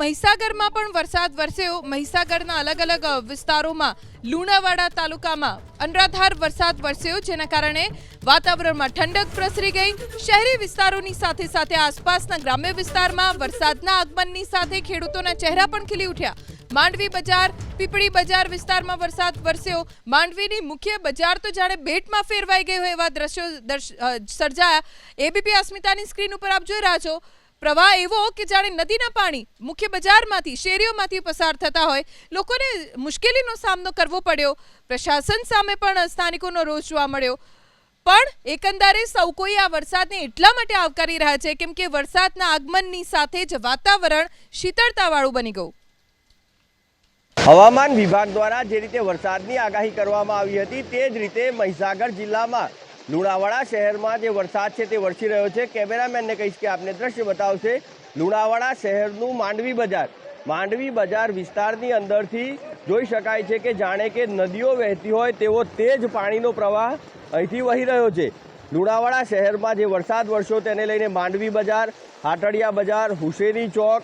મહીસાગરમાં પણ વરસાદ વરસ્યો. મહીસાગરના અલગ અલગ વિસ્તારોમાં લુણાવાડા તાલુકામાં અનરાધાર વરસાદ વરસ્યો, જેના કારણે વાતાવરણમાં ઠંડક પ્રસરી ગઈ. શહેરી વિસ્તારોની સાથે સાથે આસપાસના ગ્રામ્ય વિસ્તારમાં વરસાદના આગમનની સાથે ખેડૂતોના ચહેરા પણ ખીલી ઉઠ્યા. માંડવી બજાર, પીપળી બજાર વિસ્તારમાં વરસાદ વરસ્યો. માંડવીની મુખ્ય બજાર તો જાણે બેટમાં ફેરવાઈ ગઈ હોય એવા દ્રશ્યો સર્જાયા. એબીપી અસ્મિતાની સ્ક્રીન ઉપર આપ જોઈ રહ્યા છો. પ્રવાહ એવો કે જાણે નદીના પાણી મુખ્ય બજારમાંથી, શેરીઓમાંથી પસાર થતા હોય. લોકોને મુશ્કેલીનો સામનો કરવો પડ્યો. પ્રશાસન સામે પણ સ્થાનિકોનો રોષ જોવા મળ્યો. પણ એકંદરે સૌ કોઈ આ વરસાદને એટલા માટે આવકારી રહ્યા છે કેમ કે વરસાદના આગમનની સાથે જ વાતાવરણ શીતળતાવાળું બની ગયું. હવામાન વિભાગ દ્વારા જે રીતે વરસાદની આગાહી કરવામાં આવી હતી, તે જ રીતે મહીસાગર જિલ્લામાં લુણાવાડા શહેરમાં જે વરસાદ છે તે વરસી રહ્યો છે. કેમેરામેનને કહીશ કે આપને દ્રશ્ય બતાવશે લુણાવાડા શહેરનું માંડવી બજાર. માંડવી બજાર વિસ્તારની અંદરથી જોઈ શકાય છે કે જાણે કે નદીઓ વહેતી હોય તેવો તેજ પાણીનો પ્રવાહ અહીંથી વહી રહ્યો છે. લુણાવાડા શહેરમાં જે વરસાદ વરસ્યો તેને લઈને માંડવી બજાર, હાટડિયા બજાર, હુસેની ચોક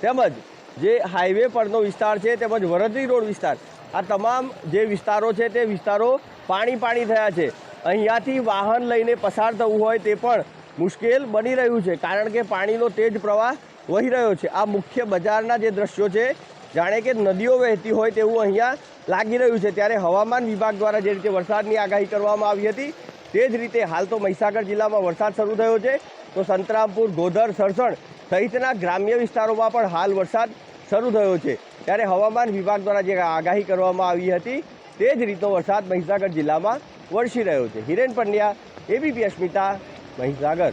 તેમજ જે હાઈવે પરનો વિસ્તાર છે તેમજ વરદરી રોડ વિસ્તાર. આ તમામ જે વિસ્તારો છે તે વિસ્તારો પાણી પાણી થયા છે. અહીંયાથી વાહન લઈને પસાર થવું હોય તે પણ મુશ્કેલ બની રહ્યું છે. કારણ કે પાણીનો તેજ પ્રવાહ વહી રહ્યો છે. આ મુખ્ય બજારના જે દ્રશ્યો છે, જાણે કે નદીઓ વહેતી હોય તેવું અહીંયા લાગી રહ્યું છે. ત્યારે હવામાન વિભાગ દ્વારા જે રીતે વરસાદની આગાહી કરવામાં આવી હતી, તે જ રીતે હાલ તો મહીસાગર જિલ્લામાં વરસાદ શરૂ થયો છે. તો સંતરામપુર, ગોધર, સરસણ સહિતના ગ્રામ્ય વિસ્તારોમાં પણ હાલ વરસાદ શરૂ થયો છે. ત્યારે હવામાન વિભાગ દ્વારા જે આગાહી કરવામાં આવી હતી તે જ રીતનો વરસાદ મહીસાગર જિલ્લામાં વરસી રહ્યો છે. હિરેન પંડ્યા એબીપી અસ્મિતા મહીસાગર.